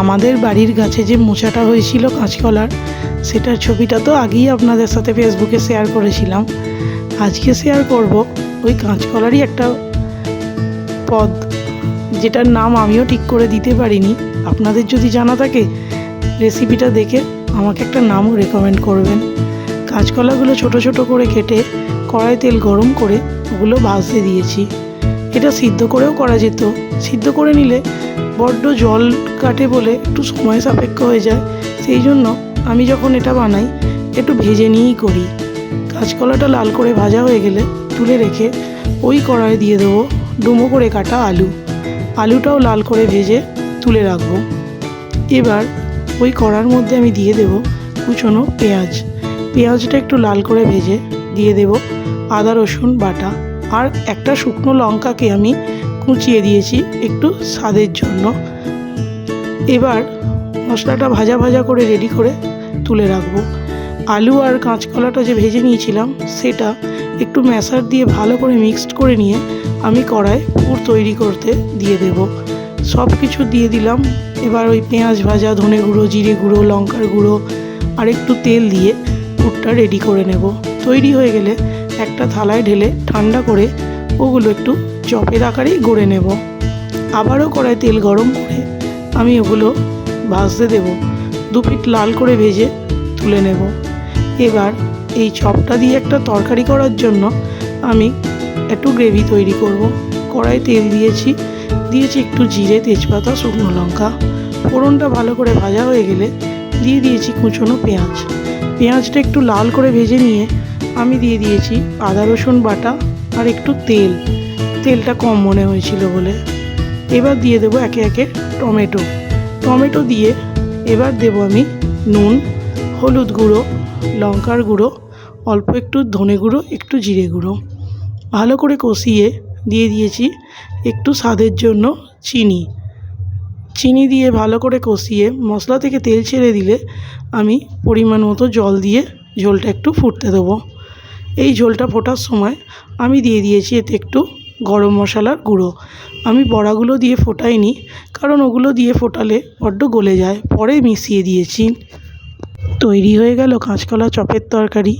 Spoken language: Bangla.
আমাদের বাড়ির গাছে যে মোচাটা হয়েছিল কাঁচকলার, সেটার ছবিটা তো আগেই আপনাদের সাথে ফেসবুকে শেয়ার করেছিলাম। আজকে শেয়ার করব ওই কাঁচকলারই একটা পদ, যেটার নাম আমিও ঠিক করে দিতে পারিনি। আপনাদের যদি জানা থাকে রেসিপিটা দেখে আমাকে একটা নামও রেকমেন্ড করবেন। কাঁচকলাগুলো ছোট ছোট করে কেটে কড়াই তেল গরম করে ওগুলো ভাজতে দিয়েছি। এটা সিদ্ধ করেও করা যেত। সিদ্ধ করে নিলে বড্ড জল কাটে বলে একটু সময় সাপেক্ষ হয়ে যায়। সেই জন্য আমি যখন এটা বানাই, একটু ভেজে নিয়েই করি। কাঁচকলাটা লাল করে ভাজা হয়ে গেলে তুলে রেখে ওই কড়াই দিয়ে দেবো ডুমো করে কাটা আলু। আলুটাও লাল করে ভেজে তুলে রাখব। এবার ওই কড়ার মধ্যে আমি দিয়ে দেব কুচনো পেঁয়াজ। পেঁয়াজটা একটু লাল করে ভেজে দিয়ে দেব আদা রসুন বাটা। আর একটা শুকনো লঙ্কাকে আমি কুচিয়ে দিয়েছি একটু স্বাদের জন্য। এবার মশলাটা ভাজা ভাজা করে রেডি করে তুলে রাখব। আলু আর কাঁচকলাটা যে ভেজে নিয়েছিলাম, সেটা একটু ম্যাশার দিয়ে ভালো করে মিক্সড করে নিয়ে আমি কড়ায় পুর তৈরি করতে দিয়ে দেব। সব কিছু দিয়ে দিলাম। এবার ওই পেঁয়াজ ভাজা, ধনে গুঁড়ো, জিরে গুঁড়ো, লঙ্কার গুঁড়ো আর একটু তেল দিয়ে পুরটা রেডি করে নেব। তৈরি হয়ে গেলে একটা থালায় ঢেলে ঠান্ডা করে ওগুলো একটু চপের আকারেই গড়ে নেব। আবারও কড়ায় তেল গরম করে আমি ওগুলো ভাজতে দেব। দু পিঠ লাল করে ভেজে তুলে নেব। এবার এই চপটা দিয়ে একটা তরকারি করার জন্য আমি একটু গ্রেভি তৈরি করব। কড়াই তেল দিয়েছি। দিয়েছি একটু জিরে, তেজপাতা, শুকনো লঙ্কা। ফোড়নটা ভালো করে ভাজা হয়ে গেলে দিয়ে দিয়েছি কুচনো পেঁয়াজ। পেঁয়াজটা একটু লাল করে ভেজে নিয়ে আমি দিয়ে দিয়েছি আদা রসুন বাটা আর একটু তেল। তেলটা কম মনে হয়েছিল বলে। এবার দিয়ে দেবো একে একে টমেটো। টমেটো দিয়ে এবার দেবো আমি নুন, হলুদ গুঁড়ো, লঙ্কার গুঁড়ো, অল্প একটু ধনে গুঁড়ো, একটু জিরে গুঁড়ো। ভালো করে কষিয়ে দিয়ে দিয়েছি একটু স্বাদের জন্য চিনি। চিনি দিয়ে ভালো করে কষিয়ে মশলা থেকে তেল ছেড়ে দিলে আমি পরিমাণ মতো জল দিয়ে ঝোলটা একটু ফুটতে দেবো। এই ঝোলটা ফোটার সময় আমি দিয়ে দিয়েছি এতে একটু গরম মশলার গুঁড়ো। আমি বড়াগুলো দিয়ে ফোটাইনি, কারণ ওগুলো দিয়ে ফোটালে বড্ড গলে যায়। পরে মিশিয়ে দিয়েছি। তৈরি হয়ে গেল কাঁচকলা চপের তরকারি।